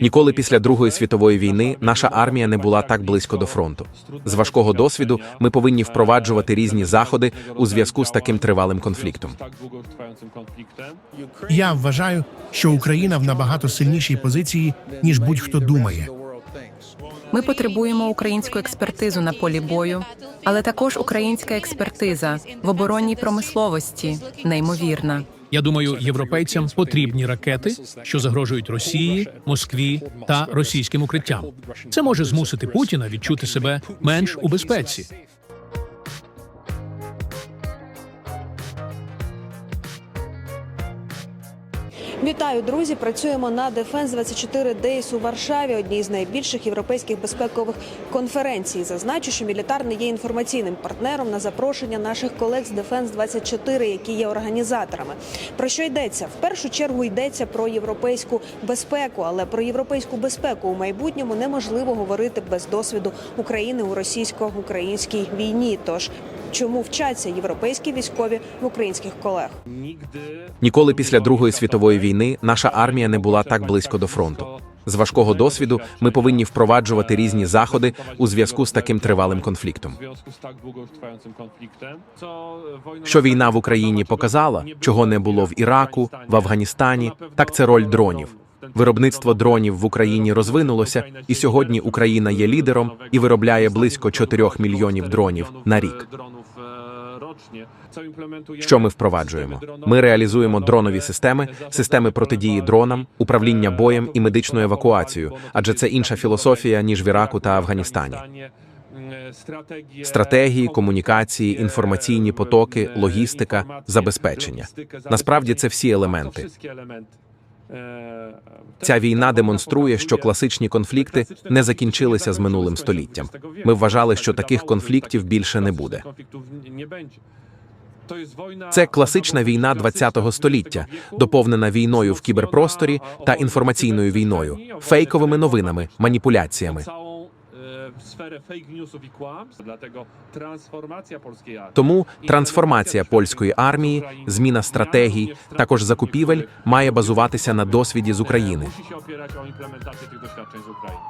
Ніколи після Другої світової війни наша армія не була так близько до фронту. З важкого досвіду ми повинні впроваджувати різні заходи у зв'язку з таким тривалим конфліктом. Я вважаю, що Україна в набагато сильнішій позиції, ніж будь-хто думає. Ми потребуємо українську експертизу на полі бою, але також українська експертиза в оборонній промисловості неймовірна. Я думаю, європейцям потрібні ракети, що загрожують Росії, Москві та російським укриттям. Це може змусити Путіна відчути себе менш у безпеці. Вітаю, друзі! Працюємо на Defense 24 Days у Варшаві, одній з найбільших європейських безпекових конференцій. Зазначу, що мілітар не є інформаційним партнером на запрошення наших колег з Defense 24 які є організаторами. Про що йдеться? В першу чергу йдеться про європейську безпеку, але про європейську безпеку у майбутньому неможливо говорити без досвіду України у російсько-українській війні. Тож чому вчаться європейські військові в українських колег? Ніколи після Другої світової війни наша армія не була так близько до фронту. З важкого досвіду ми повинні впроваджувати різні заходи у зв'язку з таким тривалим конфліктом. Що війна в Україні показала, чого не було в Іраку, в Афганістані, так це роль дронів. Виробництво дронів в Україні розвинулося, і сьогодні Україна є лідером і виробляє близько 4 мільйонів дронів на рік. Що ми впроваджуємо? Ми реалізуємо дронові системи, системи протидії дронам, управління боєм і медичну евакуацію, адже це інша філософія ніж в Іраку та Афганістані. Стратегії, комунікації, інформаційні потоки, логістика, забезпечення. Насправді це всі елементи. Ця війна демонструє, що класичні конфлікти не закінчилися з минулим століттям. Ми вважали, що таких конфліктів більше не буде. Це класична війна ХХ століття, доповнена війною в кіберпросторі та інформаційною війною, фейковими новинами, маніпуляціями. Тому трансформація польської армії, зміна стратегій, також закупівель має базуватися на досвіді з України. Musi się opierać o implementację tych doświadczeń z Ukrainy.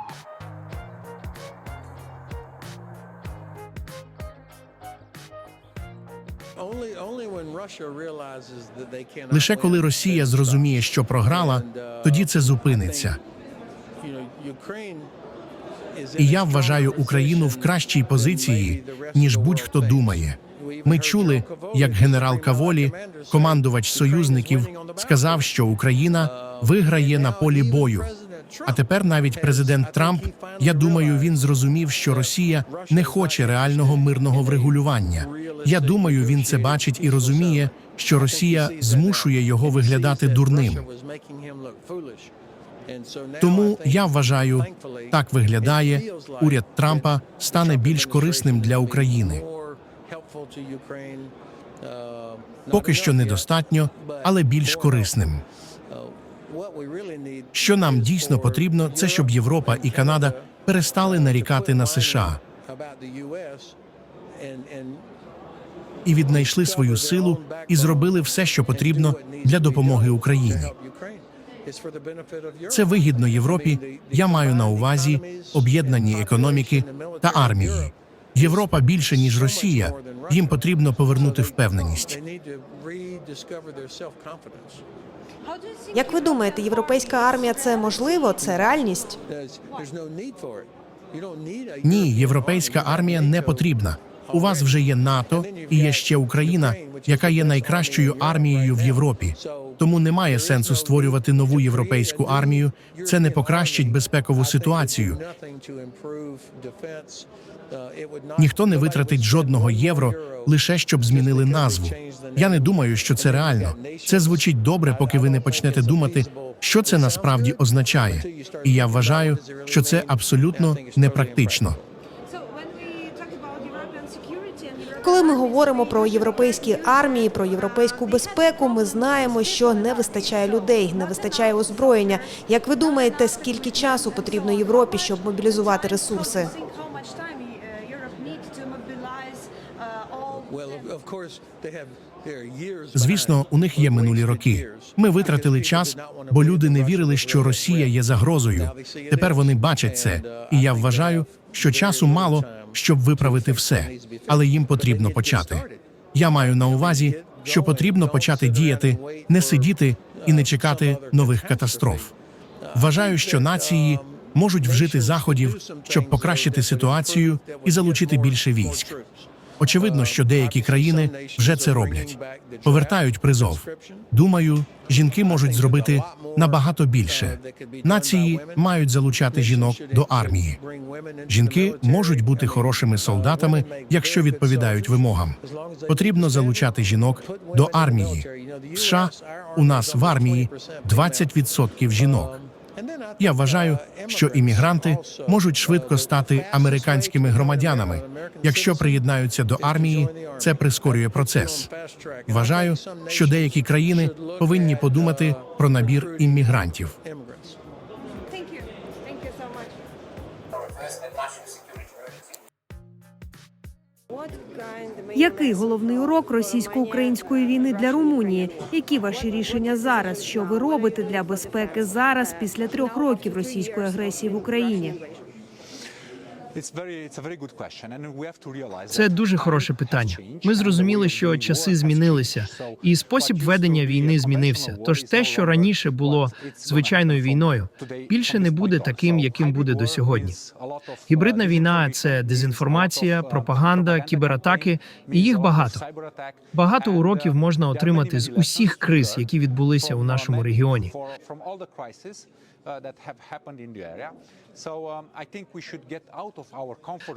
Лише коли Росія зрозуміє, що програла, тоді це зупиниться. І я вважаю Україну в кращій позиції, ніж будь-хто думає. Ми чули, як генерал Каволі, командувач союзників, сказав, що Україна виграє на полі бою. А тепер навіть президент Трамп, я думаю, він зрозумів, що Росія не хоче реального мирного врегулювання. Я думаю, він це бачить і розуміє, що Росія змушує його виглядати дурним. Тому я вважаю, так виглядає, уряд Трампа стане більш корисним для України. Поки що недостатньо, але більш корисним. Що нам дійсно потрібно, це щоб Європа і Канада перестали нарікати на США і віднайшли свою силу і зробили все, що потрібно для допомоги Україні. Це вигідно Європі. Я маю на увазі об'єднані економіки та армії. Європа більше ніж Росія. Їм потрібно повернути впевненість. Як ви думаєте, європейська армія це можливо? Це реальність? Ні, європейська армія не потрібна. У вас вже є НАТО і є ще Україна, яка є найкращою армією в Європі. Тому немає сенсу створювати нову європейську армію. Це не покращить безпекову ситуацію. Ніхто не витратить жодного євро лише щоб змінили назву. Я не думаю, що це реально. Це звучить добре, поки ви не почнете думати, що це насправді означає. І я вважаю, що це абсолютно непрактично. Коли ми говоримо про європейські армії, про європейську безпеку, ми знаємо, що не вистачає людей, не вистачає озброєння. Як ви думаєте, скільки часу потрібно Європі, щоб мобілізувати ресурси? Звісно, у них є минулі роки. Ми витратили час, бо люди не вірили, що Росія є загрозою. Тепер вони бачать це, і я вважаю, що часу мало, щоб виправити все, але їм потрібно почати. Я маю на увазі, що потрібно почати діяти, не сидіти і не чекати нових катастроф. Вважаю, що нації можуть вжити заходів, щоб покращити ситуацію і залучити більше військ. Очевидно, що деякі країни вже це роблять. Повертають призов. Думаю, жінки можуть зробити набагато більше. Нації мають залучати жінок до армії. Жінки можуть бути хорошими солдатами, якщо відповідають вимогам. Потрібно залучати жінок до армії. В США у нас в армії 20% жінок. Я вважаю, що іммігранти можуть швидко стати американськими громадянами. Якщо приєднаються до армії, це прискорює процес. Вважаю, що деякі країни повинні подумати про набір іммігрантів. Який головний урок російсько-української війни для Румунії? Які ваші рішення зараз? Що ви робите для безпеки зараз, після трьох років російської агресії в Україні? Це дуже хороше питання. Ми зрозуміли, що часи змінилися, і спосіб ведення війни змінився. Тож те, що раніше було звичайною війною, більше не буде таким, яким буде до сьогодні. Гібридна війна це дезінформація, пропаганда, кібератаки, і їх багато. Багато уроків можна отримати з усіх криз, які відбулися у нашому регіоні.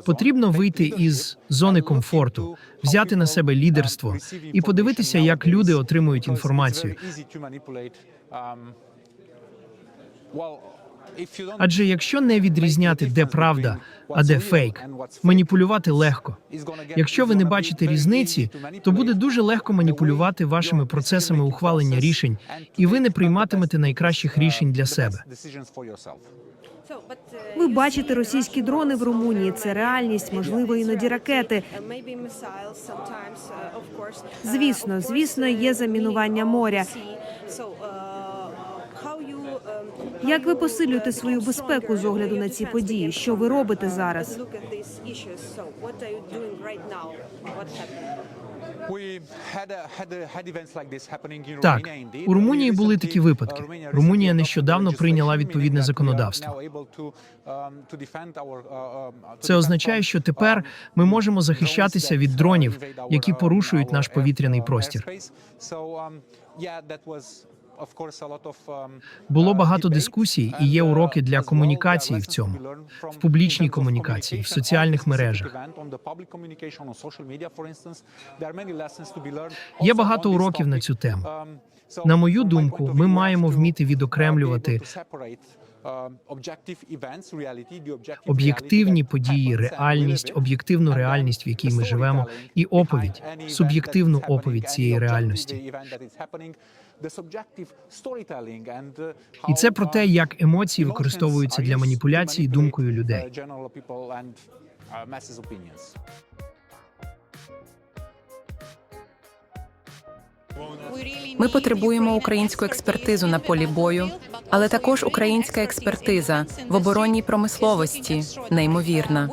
Потрібно вийти із зони комфорту, взяти на себе лідерство і подивитися, як люди отримують інформацію. Адже якщо не відрізняти, де правда, а де фейк, маніпулювати легко. Якщо ви не бачите різниці, то буде дуже легко маніпулювати вашими процесами ухвалення рішень, і ви не прийматимете найкращих рішень для себе. Ви бачите російські дрони в Румунії. Це реальність, можливо, іноді ракети. Звісно, звісно, є замінування моря. Як ви посилюєте свою безпеку з огляду на ці події? Що ви робите зараз? Так, у Румунії були такі випадки. Румунія нещодавно прийняла відповідне законодавство. Це означає, що тепер ми можемо захищатися від дронів, які порушують наш повітряний простір. Було багато дискусій, і є уроки для комунікації в цьому, в публічній комунікації, в соціальних мережах. Є багато уроків на цю тему. На мою думку, ми маємо вміти відокремлювати об'єктивні події, реальність, об'єктивну реальність, в якій ми живемо, і оповідь, суб'єктивну оповідь цієї реальності. І це про те, як емоції використовуються для маніпуляції думкою людей. Ми потребуємо українську експертизу на полі бою, але також українська експертиза в оборонній промисловості неймовірна.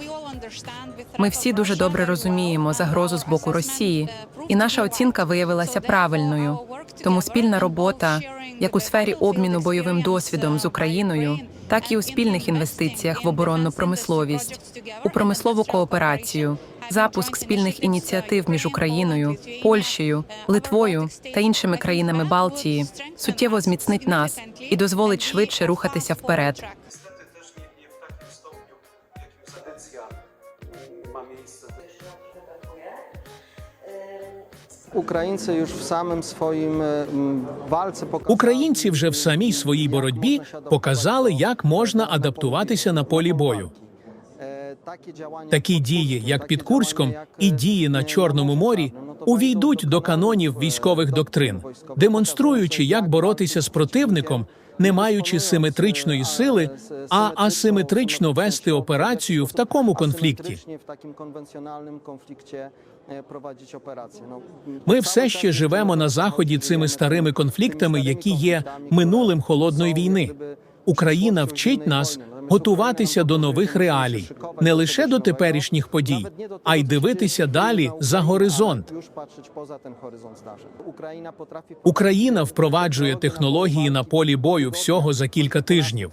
Ми всі дуже добре розуміємо загрозу з боку Росії, і наша оцінка виявилася правильною. Тому спільна робота, як у сфері обміну бойовим досвідом з Україною, так і у спільних інвестиціях в оборонну промисловість, у промислову кооперацію, запуск спільних ініціатив між Україною, Польщею, Литвою та іншими країнами Балтії суттєво зміцнить нас і дозволить швидше рухатися вперед. Українці вже в самій своїй боротьбі показали, як можна адаптуватися на полі бою. е, такі дії, як під Курськом, і дії на е, Чорному морі, ну, увійдуть до канонів військових доктрин, демонструючи, як боротися з противником, не маючи симетричної сили, а асиметрично вести операцію в такому конфлікті. Operację. No, Ми все ще живемо на заході цими старими конфліктами, які є минулим холодної війни. Україна вчить нас готуватися до нових реалій, не лише до теперішніх подій, а й дивитися далі за горизонт. Україна впроваджує технології на полі бою всього за кілька тижнів.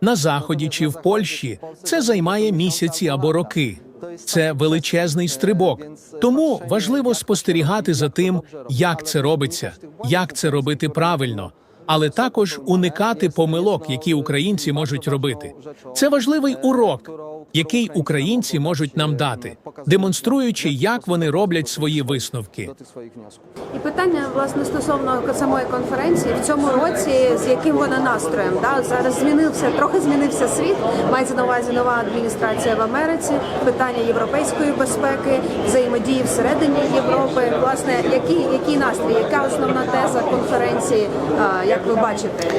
На заході чи в Польщі це займає місяці або роки. Це величезний стрибок. Тому важливо спостерігати за тим, як це робиться, як це робити правильно, але також уникати помилок, які українці можуть робити. Це важливий урок, який українці можуть нам дати, демонструючи, як вони роблять свої висновки. І питання власне стосовно самої конференції в цьому році, з яким вона настроєм. Да? Зараз змінився, трохи змінився світ. Мається на увазі нова адміністрація в Америці, питання європейської безпеки, взаємодії всередині Європи. Власне, який, який настрій, яка основна теза конференції, як ви бачите?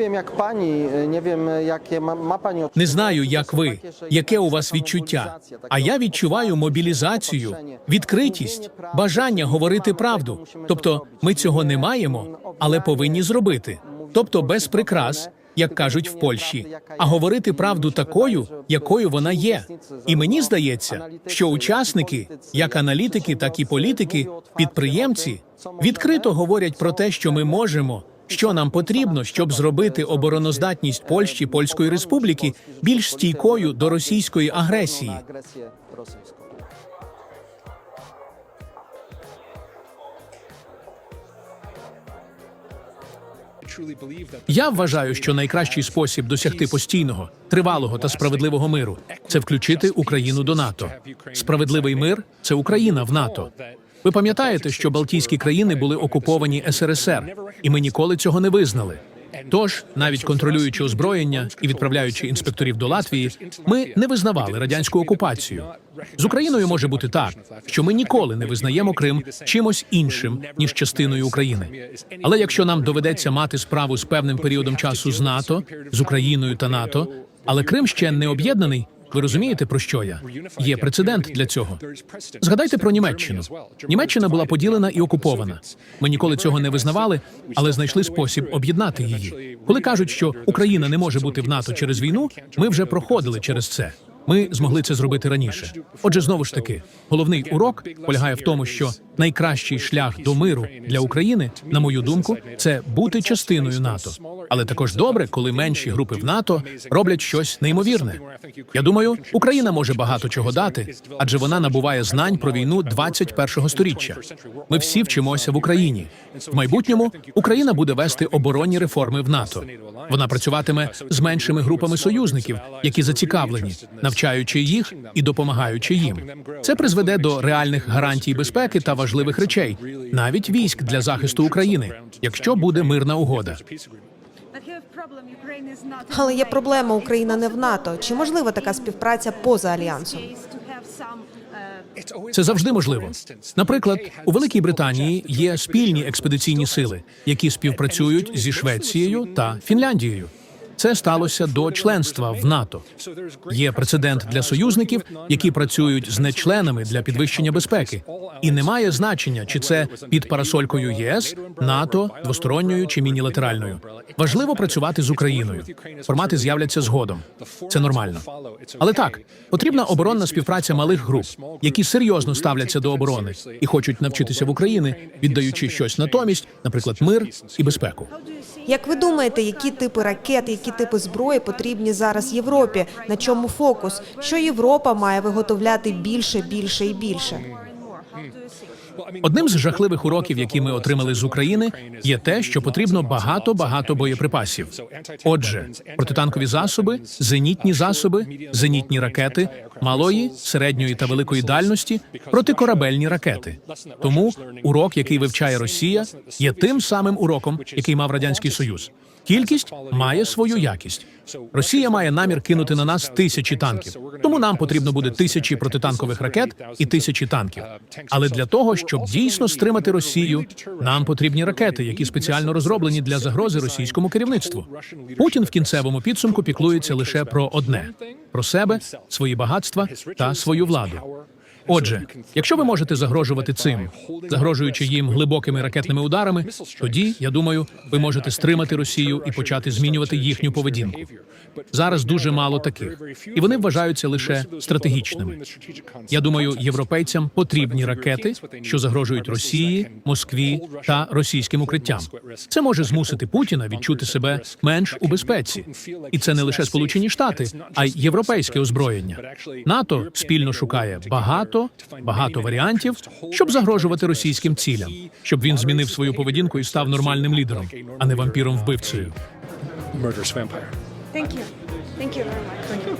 Wiem jak pani, e, nie wiem e, jakie ma, ma Не знаю, як ви, яке у вас відчуття. А я відчуваю мобілізацію, відкритість, бажання говорити правду. Тобто, ми цього не маємо, але повинні зробити. Тобто, без прикрас, як кажуть в Польщі, а говорити правду такою, якою вона є. І мені здається, що учасники, як аналітики, так і політики, підприємці, відкрито говорять про те, що ми можемо. Що нам потрібно, щоб зробити обороноздатність Польщі Польської Республіки більш стійкою до російської агресії? Я вважаю, що найкращий спосіб досягти постійного, тривалого та справедливого миру це включити Україну до НАТО. Справедливий мир це Україна в НАТО. Ви пам'ятаєте, що Балтійські країни були окуповані СРСР, і ми ніколи цього не визнали. Тож, навіть контролюючи озброєння і відправляючи інспекторів до Латвії, ми не визнавали радянську окупацію. З Україною може бути так, що ми ніколи не визнаємо Крим чимось іншим ніж частиною України. Але якщо нам доведеться мати справу з певним періодом часу з НАТО, з Україною та НАТО, але Крим ще не об'єднаний. Ви розумієте, про що я? Є прецедент для цього. Згадайте про Німеччину. Німеччина була поділена і окупована. Ми ніколи цього не визнавали, але знайшли спосіб об'єднати її. Коли кажуть, що Україна не може бути в НАТО через війну, ми вже проходили через це. Ми змогли це зробити раніше. Отже, знову ж таки, головний урок полягає в тому, що найкращий шлях до миру для України, на мою думку, це бути частиною НАТО. Але також добре, коли менші групи в НАТО роблять щось неймовірне. Я думаю, Україна може багато чого дати, адже вона набуває знань про війну 21-го сторіччя. Ми всі вчимося в Україні. В майбутньому Україна буде вести оборонні реформи в НАТО. Вона працюватиме з меншими групами союзників, які зацікавлені, навчаючи їх і допомагаючи їм. Це призведе до реальних гарантій безпеки та важливих речей, навіть військ для захисту України, якщо буде мирна угода. Але є проблема Україна не в НАТО. Чи можлива така співпраця поза альянсом? Це завжди можливо. Наприклад, у Великій Британії є спільні експедиційні сили, які співпрацюють зі Швецією та Фінляндією. Це сталося до членства в НАТО. Є прецедент для союзників, які працюють з нечленами для підвищення безпеки, і немає значення, чи це під парасолькою ЄС, НАТО, двосторонньою чи мінілатеральною. Важливо працювати з Україною. Формати з'являться згодом. Це нормально. Але так, потрібна оборонна співпраця малих груп, які серйозно ставляться до оборони і хочуть навчитися в Україні, віддаючи щось натомість, наприклад, мир і безпеку. Як ви думаєте, які типи ракет, які типи зброї потрібні зараз Європі? На чому фокус? Що Європа має виготовляти більше, більше і більше? Одним з жахливих уроків, які ми отримали з України, є те, що потрібно багато багато боєприпасів. Отже, протитанкові засоби, зенітні засоби, зенітні ракети, малої, середньої та великої дальності, протикорабельні ракети. Тому урок, який вивчає Росія, є тим самим уроком, який мав радянський Союз. Кількість має свою якість. Росія має намір кинути на нас тисячі танків. Тому нам потрібно буде тисячі протитанкових ракет і тисячі танків. Але для того, щоб дійсно стримати Росію, нам потрібні ракети, які спеціально розроблені для загрози російському керівництву. Путін в кінцевому підсумку піклується лише про одне: про себе, свої багатства та свою владу. Отже, якщо ви можете загрожувати цим, загрожуючи їм глибокими ракетними ударами, тоді я думаю, ви можете стримати Росію і почати змінювати їхню поведінку. Зараз дуже мало таких, і вони вважаються лише стратегічними. Я думаю, європейцям потрібні ракети, що загрожують Росії, Москві та російським укриттям. Це може змусити Путіна відчути себе менш у безпеці, і це не лише Сполучені Штати, а й європейське озброєння. НАТО спільно шукає багато, багато варіантів, щоб загрожувати російським цілям, щоб він змінив свою поведінку і став нормальним лідером, а не вампіром вбивцею. Thank you. Thank you very much.